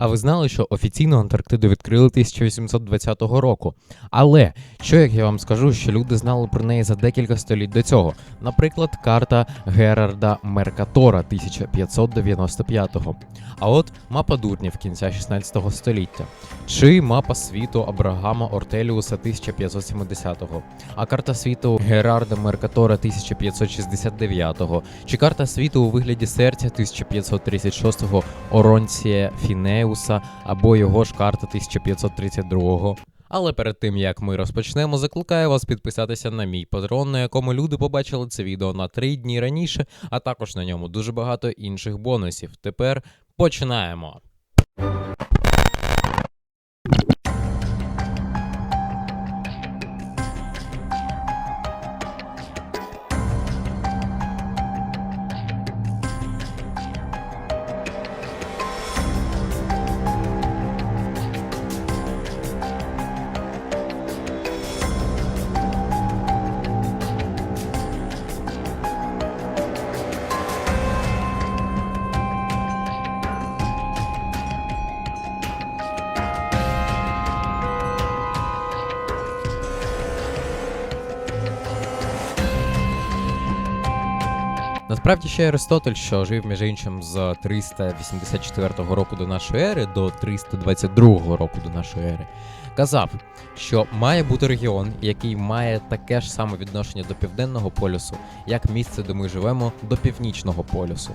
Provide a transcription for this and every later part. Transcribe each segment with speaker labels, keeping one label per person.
Speaker 1: А ви знали, що офіційно Антарктиду відкрили 1820 року? Але що як я вам скажу, що люди знали про неї за декілька століть до цього? Наприклад, карта Герарда Меркатора 1595-го. А от мапа дурнів кінця 16 століття, чи мапа світу Абрагама Ортеліуса 1570-го, а карта світу Герарда Меркатора 1569-го, чи карта світу у вигляді серця 1536-го Оронція Фінеуса або його ж карта 1532-го. Але перед тим як ми розпочнемо, закликаю вас підписатися на мій патрон, на якому люди побачили це відео на три дні раніше, а також на ньому дуже багато інших бонусів. Тепер починаємо. Насправді ще Аристотель, що жив між іншим з 384 року до нашої ери до 322 року до нашої ери, казав, що має бути регіон, який має таке ж саме відношення до південного полюсу, як місце, де ми живемо, до північного полюсу.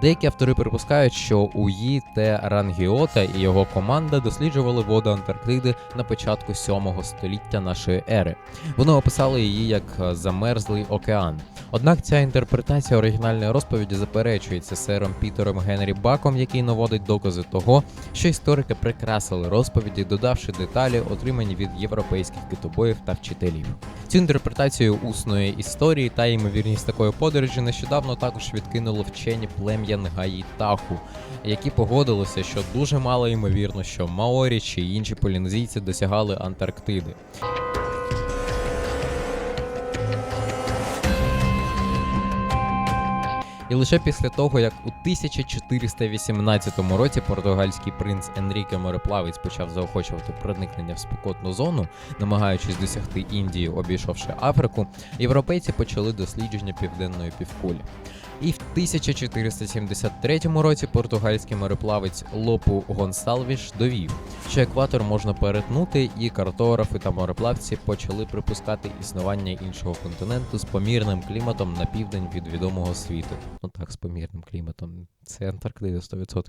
Speaker 1: Деякі автори припускають, що Уї Те Рангіота і його команда досліджували воду Антарктиди на початку 7 століття нашої ери. Вони описали її як е, замерзлий океан. Однак ця інтерпретація оригінальної розповіді заперечується сером Пітером Генрі Баком, який наводить докази того, що історики прикрасили розповіді, додавши деталі, отримані від європейських китобоїв та вчителів. Цю інтерпретацію усної історії та ймовірність такої подорожі нещодавно також відкинули вчені плем'я Гаїтаху, які погодилися, що дуже мало ймовірно, що Маорі чи інші полінезійці досягали Антарктиди. І лише після того, як у 1418 році португальський принц Енріке Мореплавець почав заохочувати проникнення в спекотну зону, намагаючись досягти Індії, обійшовши Африку, європейці почали дослідження південної півкулі. І в 1473 році португальський мореплавець Лопу Гонсалвіш довів, що екватор можна перетнути, і картографи та мореплавці почали припускати існування іншого континенту з помірним кліматом на південь від відомого світу. Ну так, з помірним кліматом. Це Антарктида 100%.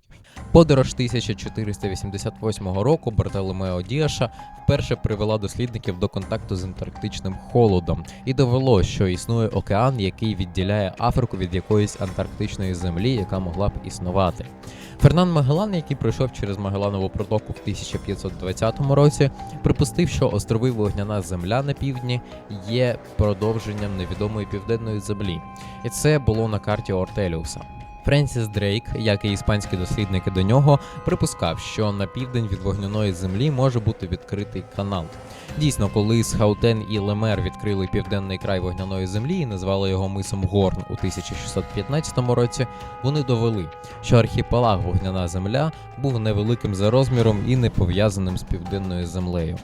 Speaker 1: Подорож 1488 року Бартоломео Діаша вперше привела дослідників до контакту з антарктичним холодом і довело, що існує океан, який відділяє Африку від якоїсь антарктичної землі, яка могла б існувати. Фернан Магеллан, який пройшов через Магеланову протоку в 1520 році, припустив, що острови Вогняна Земля на півдні є продовженням невідомої південної землі, і це було на карті Ортеліуса. Френсіс Дрейк, як і іспанські дослідники до нього, припускав, що на південь від вогняної землі може бути відкритий канал. Дійсно, коли Схаутен і Лемер відкрили південний край вогняної землі і назвали його мисом Горн у 1615 році, вони довели, що архіпелаг Вогняна Земля був невеликим за розміром і не пов'язаним з південною землею.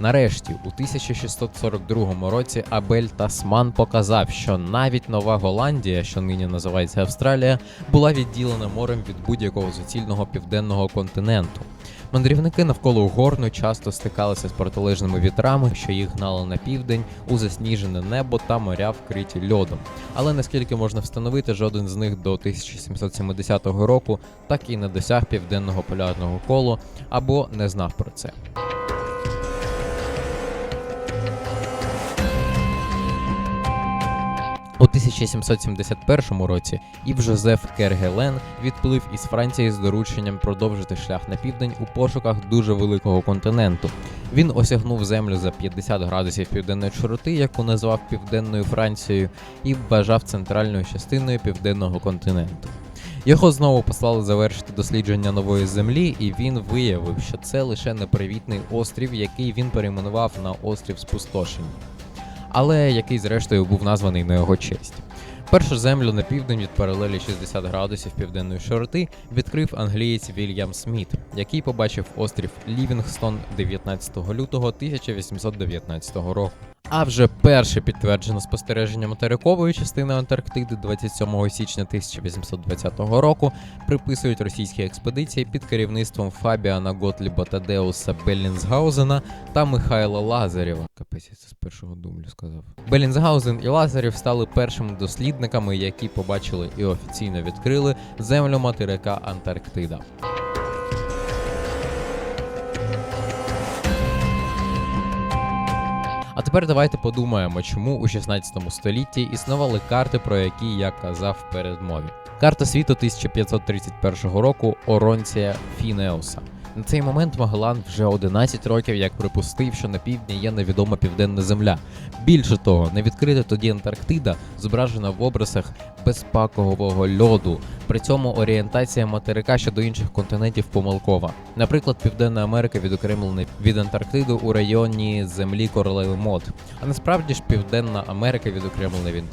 Speaker 1: Нарешті, у 1642 році Абель Тасман показав, що навіть Нова Голландія, що нині називається Австралія, була відділена морем від будь-якого суцільного південного континенту. Мандрівники навколо горну часто стикалися з протилежними вітрами, що їх гнали на південь у засніжене небо та моря вкриті льодом. Але наскільки можна встановити, жоден з них до 1770 року так і не досяг південного полярного колу або не знав про це. 1771 році Ів Жозеф Кергелен відплив із Франції з дорученням продовжити шлях на південь у пошуках дуже великого континенту. Він осягнув землю за 50 градусів південної широти, яку назвав Південною Францією, і вважав центральною частиною південного континенту. Його знову послали завершити дослідження нової землі, і він виявив, що це лише непривітний острів, який він перейменував на острів Спустошень, але який зрештою був названий на його честь. Першу землю на південь від паралелі 60 градусів південної широти відкрив англієць Вільям Сміт, який побачив острів Лівінгстон 19 лютого 1819 року. А вже перше підтверджене спостереження материкової частини Антарктиди 27 січня 1820 року приписують російській експедиції під керівництвом Фабіана Готліба Тадеуса Беллінсгаузена та Михайла Лазарєва. Капець, це з першого дублю сказав. Беллінсгаузен і Лазарєв стали першими дослідниками, які побачили і офіційно відкрили землю материка Антарктида. А тепер давайте подумаємо, чому у 16 столітті існували карти, про які я казав в передмові. Карта світу 1531 року Оронція Фінеуса. На цей момент Магеллан вже 11 років як припустив, що на півдні є невідома південна земля. Більше того, невідкрита тоді Антарктида зображена в образах безпакового льоду. При цьому орієнтація материка щодо інших континентів помилкова. Наприклад, Південна Америка відокремлена від Антарктиди у районі землі королеви Мод. А насправді ж Південна Америка відокремлена від,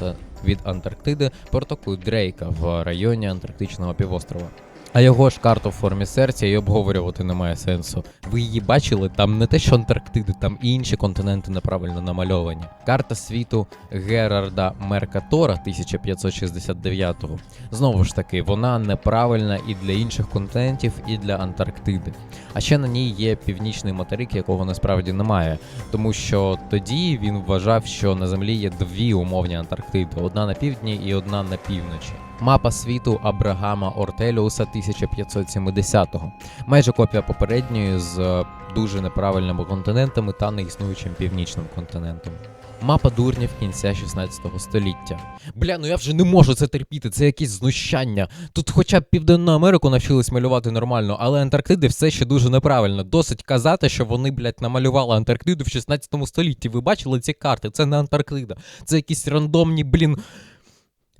Speaker 1: від Антарктиди протокою Дрейка в районі Антарктичного півострова. А його ж карту в формі серця і обговорювати немає сенсу. Ви її бачили, там не те, що Антарктиди, там і інші континенти неправильно намальовані. Карта світу Герарда Меркатора 1569-го. Знову ж таки, вона неправильна і для інших континентів, і для Антарктиди. А ще на ній є північний материк, якого насправді немає, тому що тоді він вважав, що на землі є дві умовні Антарктиди: одна на півдні і одна на півночі. Мапа світу Абрагама Ортеліуса 1570-го. Майже копія попередньої з е, дуже неправильними континентами та неіснуючим північним континентом. Мапа дурнів кінця 16 століття. Бля, ну я вже не можу це терпіти, це якесь знущання. Тут хоча б Південну Америку навчились малювати нормально, але Антарктиди все ще дуже неправильно. Досить казати, що вони, блядь, намалювали Антарктиду в 16 столітті. Ви бачили ці карти? Це не Антарктида. Це якісь рандомні, блін,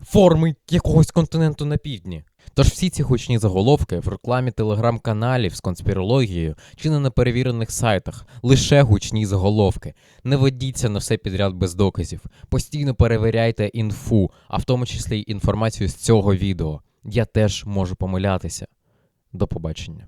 Speaker 1: форми якогось континенту на півдні. Тож всі ці гучні заголовки в рекламі телеграм-каналів з конспірологією чи на неперевірених сайтах лише гучні заголовки. Не ведіться на все підряд без доказів. Постійно перевіряйте інфу, а в тому числі й інформацію з цього відео. Я теж можу помилятися. До побачення.